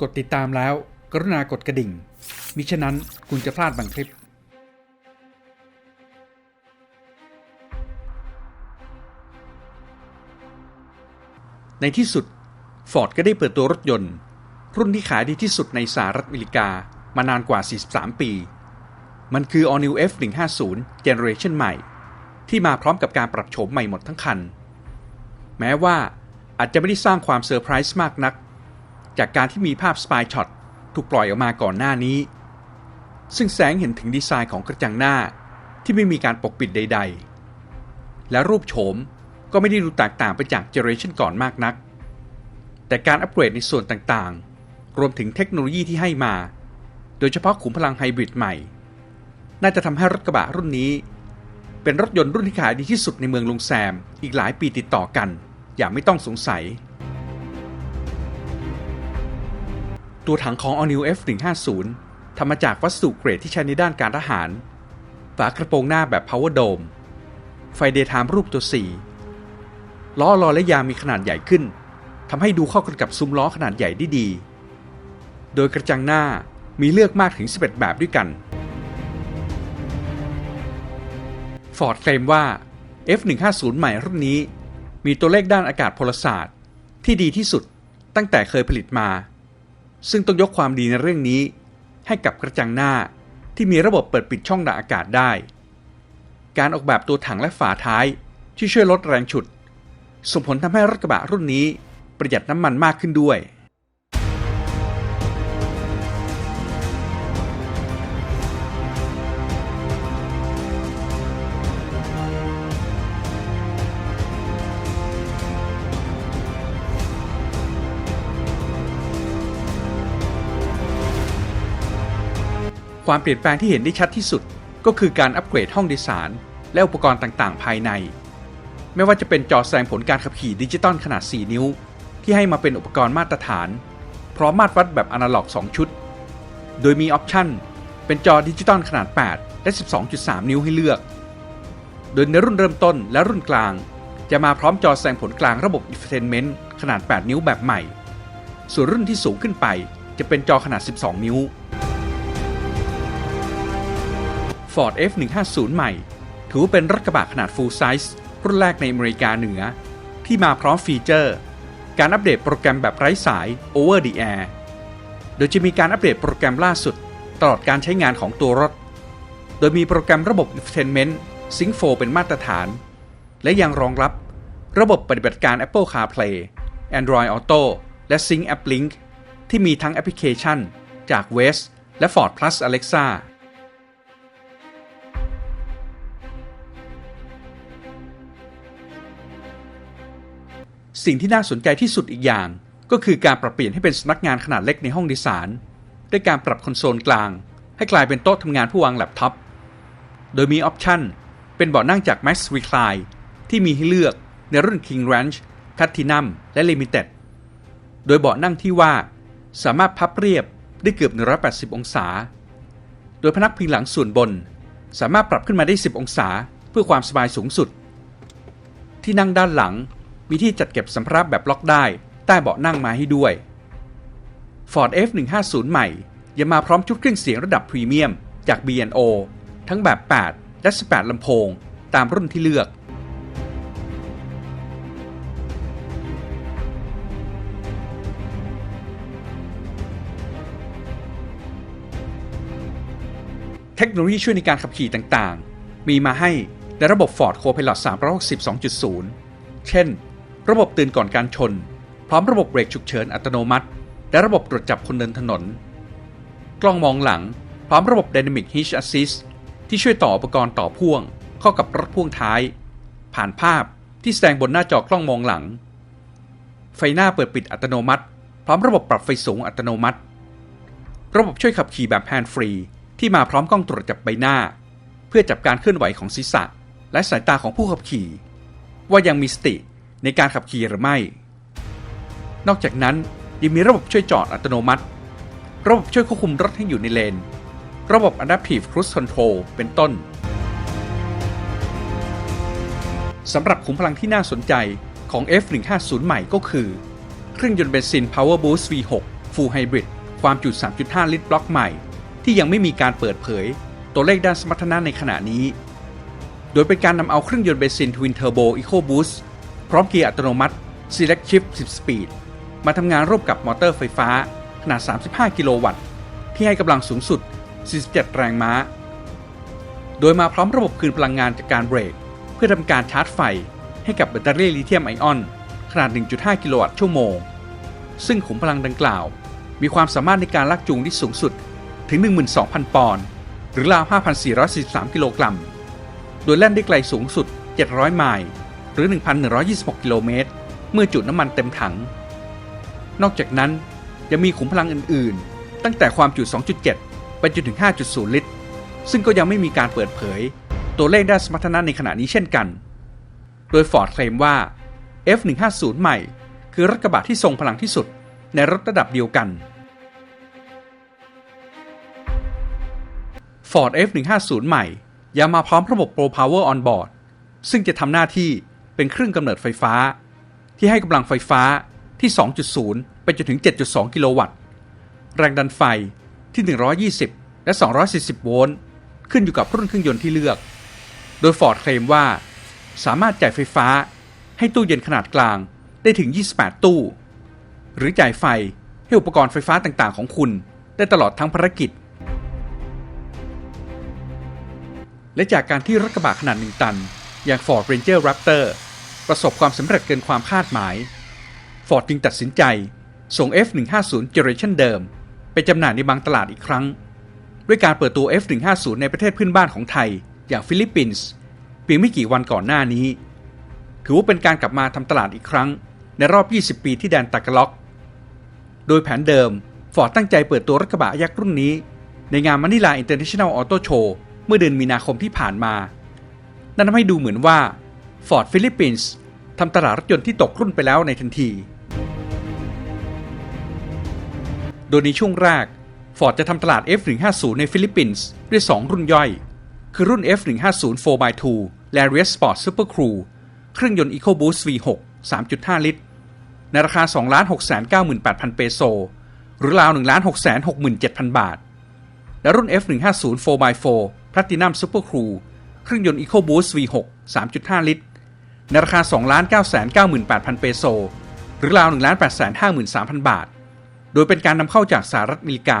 กดติดตามแล้ว กรุณากดกระดิ่ง มิฉะนั้นคุณจะพลาดบางคลิป ในที่สุด Ford ก็ได้เปิดตัวรถยนต์ รุ่นที่ขายดีที่สุดในสหรัฐอเมริกามานานกว่า 43 ปี มันคือ All New F150 Generation ใหม่ ที่มาพร้อมกับการปรับโฉมใหม่หมดทั้งคัน แม้ว่าอาจจะไม่ได้สร้างความเซอร์ไพรส์มากนัก จากการที่มีภาพสปายช็อตถูกปล่อยออกมาก่อนหน้านี้ ซึ่งแสงเห็นถึงดีไซน์ของกระจังหน้าที่ไม่มีการปกปิดใด ๆ และรูปโฉมก็ไม่ได้ดูแตกต่างไปจากเจเนอเรชันก่อนมากนัก แต่การอัปเกรดในส่วนต่างๆ รวมถึงเทคโนโลยีที่ให้มา โดยเฉพาะขุมพลังไฮบริดใหม่ น่าจะทำให้รถกระบะรุ่นนี้ เป็นรถยนต์รุ่นที่ขายดีที่สุดในเมืองลุงแซมอีกหลายปีติดต่อกัน อย่างไม่ต้องสงสัย ตัวถังของ All New F150 ทำมาจากวัสดุเกรดที่ใช้ในด้านการทหาร ฝากระโปรงหน้าแบบ Power Dome ไฟเดย์ไทม์รูปตัว 4 ล้อลอและยางมีขนาดใหญ่ขึ้นทำให้ดูเข้ากันกับซุ้มล้อขนาดใหญ่ได้ดี โดยกระจังหน้ามีเลือกมากถึง 11 แบบด้วยกัน Ford เคลมว่า F150 ใหม่รุ่นนี้ มีตัวเลขด้านอากาศพลศาสตร์ ที่ดีที่สุดตั้งแต่เคยผลิตมา ซึ่งต้องยกความดีในเรื่องนี้ ให้กับกระจังหน้าที่มีระบบเปิดปิดช่องดักอากาศได้ การออกแบบตัวถังและฝาท้ายที่ช่วยลดแรงฉุด ส่งผลทำให้รถกระบะรุ่นนี้ประหยัดน้ำมันมากขึ้นด้วย ความเปลี่ยนแปลงที่เห็นได้ชัดที่สุด ก็คือการอัปเกรดห้องโดยสาร และอุปกรณ์ต่างๆ ภายใน ไม่ว่าจะเป็นจอแสดงผลการขับขี่ดิจิตอลขนาด 4 นิ้ว ที่ให้มาเป็นอุปกรณ์มาตรฐาน พร้อมมาตรวัดแบบอนาล็อก 2 ชุด โดยมีออปชั่น เป็นจอดิจิตอลขนาด 8 และ 12.3 นิ้วให้เลือก โดยในรุ่นเริ่มต้นและรุ่นกลาง จะมาพร้อมจอแสดงผลกลางระบบ Infotainment ขนาด 8 นิ้วแบบใหม่ ส่วนรุ่นที่สูงขึ้นไปจะเป็นจอขนาด 12 นิ้ว Ford F150 ใหม่ ถือว่าเป็นรถกระบะขนาด full size รุ่นแรกในอเมริกาเหนือ ที่มาพร้อมฟีเจอร์ การอัปเดตโปรแกรมแบบไร้สาย over the air โดยจะมีการอัปเดตโปรแกรมล่าสุด ตลอดการใช้งานของตัวรถ โดยมีโปรแกรมระบบ Infotainment Sync 4เป็นมาตรฐาน และยังรองรับระบบปฏิบัติการ Apple CarPlay Android Auto และ Sync App Link ที่มีทั้งแอปพลิเคชัน จาก Waze และ Ford Plus Alexa สิ่งที่น่าสนใจที่สุดอีกอย่าง ก็คือการปรับเปลี่ยนให้เป็นสำนักงานขนาดเล็กในห้องดยสารด้วยการปรับคอนโซลกลาง ให้กลายเป็นโต๊ะทำงานผู้วางแล็ปท็อป โดยมีออปชั่นเป็นเบาะนั่งจาก Max Recline ที่มีให้เลือกในรุ่น King Ranch Platinum และ Limited โดยเบาะนั่งที่ว่าสามารถพับเรียบได้เกือบ 180 องศา โดยพนักพิงหลังส่วนบน สามารถปรับขึ้นมาได้ 10 องศา เพื่อความสบายสูงสุด ที่นั่งด้านหลัง มีที่จัดเก็บสัมภาระแบบล็อกได้ใต้เบาะนั่งมาให้ด้วย Ford F150 ใหม่ ยังมาพร้อมชุดเครื่องเสียงระดับพรีเมียมจาก B&O ทั้งแบบ 8 และ 18ลำโพง ตามรุ่นที่เลือก เทคโนโลยีช่วยในการขับขี่ต่างๆ มีมาให้ในระบบ Ford Co-Pilot 360 2.0 เช่น ระบบตื่นก่อนการชน พร้อมระบบเบรกฉุกเฉินอัตโนมัติ และระบบตรวจจับคนเดินถนน กล้องมองหลัง พร้อมระบบ Dynamic Hitch Assist ที่ช่วยต่ออุปกรณ์ต่อพ่วง เข้ากับรถพ่วงท้าย ผ่านภาพที่แสดงบนหน้าจอกล้องมองหลัง ไฟหน้าเปิดปิดอัตโนมัติ พร้อมระบบปรับไฟสูงอัตโนมัติ ระบบช่วยขับขี่แบบแฮนด์ฟรีที่มาพร้อมกล้องตรวจจับใบหน้า เพื่อจับการเคลื่อนไหวของศีรษะ และสายตาของผู้ขับขี่ ว่ายังมีสติ ในการขับขี่หรือไม่ นอกจากนั้นยังมีระบบช่วยจอดอัตโนมัติ ระบบช่วยควบคุมรถให้อยู่ในเลน ระบบ Adaptive Cruise Control เป็นต้นสำหรับขุมพลังที่น่าสนใจของ F150 ใหม่ก็คือ เครื่องยนต์เบนซิน Power Boost V6 Full Hybrid ความจุ 3.5 ลิตรบล็อกใหม่ ที่ยังไม่มีการเปิดเผย ตัวเลขด้านสมรรถนะในขณะนี้ โดยเป็นการนำเอาเครื่องยนต์เบนซิน Twin Turbo EcoBoost พร้อมเกียร์อัตโนมัติ Select Shift 10 Speed มาทำงานร่วมกับมอเตอร์ไฟฟ้า ขนาด 35 กิโลวัตต์ ที่ให้กำลังสูงสุด 47 แรงม้า โดยมาพร้อมระบบคืนพลังงานจากการเบรก เพื่อทำการชาร์จไฟ ให้กับแบตเตอรี่ลิเธียมไอออน ขนาด 1.5 กิโลวัตต์ชั่วโมง ซึ่งขุมพลังดังกล่าว มีความสามารถในการลากจูงที่สูงสุดถึง 12,000 ปอนด์หรือราว 5,443 กิโลกรัม โดยแล่นได้ไกลสูงสุด 700 ไมล์ รือ 1,126 กิโลเมตร เมื่อจุดน้ำมันเต็มถัง นอกจากนั้นยังมีขุมพลังอื่น ๆ ตั้งแต่ความจุ 2.7 ไปจนถึง 5.0 ลิตร ซึ่งก็ยังไม่มีการเปิดเผย ตัวเลขด้านสมรรถนะในขณะนี้เช่นกัน โดย Ford เคลมว่า F150 ใหม่ คือรถกระบะที่ทรงพลังที่สุดในรถระดับเดียวกัน Ford F150 ใหม่ยังมาพร้อมระบบ Pro Power on board ซึ่งจะทำหน้าที่ เป็นเครื่องกำเนิดไฟฟ้า ที่ให้กำลังไฟฟ้าที่ 2.0 ไปจนถึง 7.2 กิโลวัตต์ แรงดันไฟที่ 120 และ 240 โวลต์ ขึ้นอยู่กับรุ่นเครื่องยนต์ที่เลือก โดย Ford เคลมว่า สามารถจ่ายไฟฟ้าให้ตู้เย็นขนาดกลางได้ถึง 28 ตู้ หรือจ่ายไฟให้อุปกรณ์ไฟฟ้าต่างๆ ของคุณได้ตลอดทั้งภารกิจ และจากการที่รถกระบะขนาด 1 ตัน อย่าง Ford Ranger Raptor ประสบความสำเร็จเกินความคาดหมาย Ford จึงตัดสินใจ ส่ง F150 Generation เดิม ไปจำหน่ายในบางตลาดอีกครั้ง ด้วยการเปิดตัว F150 ในประเทศเพื่อนบ้านของไทย อย่างฟิลิปปินส์เพียงไม่กี่วันก่อนหน้านี้ ถือว่าเป็นการกลับมาทำตลาดอีกครั้ง ในรอบ 20 ปีที่แดนตากล็อก โดยแผนเดิม Ford ตั้งใจเปิดตัวรถกระบะยักษ์รุ่นนี้ ในงานมานิลา International Auto Show เมื่อเดือนมีนาคมที่ผ่านมา นั่นทำให้ดูเหมือนว่า Ford Philippines ทำตลาดรถยนต์ที่ตกรุ่นไปแล้วในทันที โดยในช่วงแรก Ford จะทำตลาด F150 ในฟิลิปปินส์ด้วย 2 รุ่นย่อย คือรุ่น F150 4x2 Lariat Sport Super Crew เครื่องยนต์ EcoBoost V6 3.5 ลิตร ในราคา 2,698,000 เปโซ หรือราว 1,667,000 บาท และรุ่น F150 4x4 Platinum Super Crew เครื่องยนต์ EcoBoost V6 3.5 ลิตร ในราคา 2,998,000 เปโซ หรือราว 1,853,000 บาท โดยเป็นการนำเข้าจากสหรัฐอเมริกา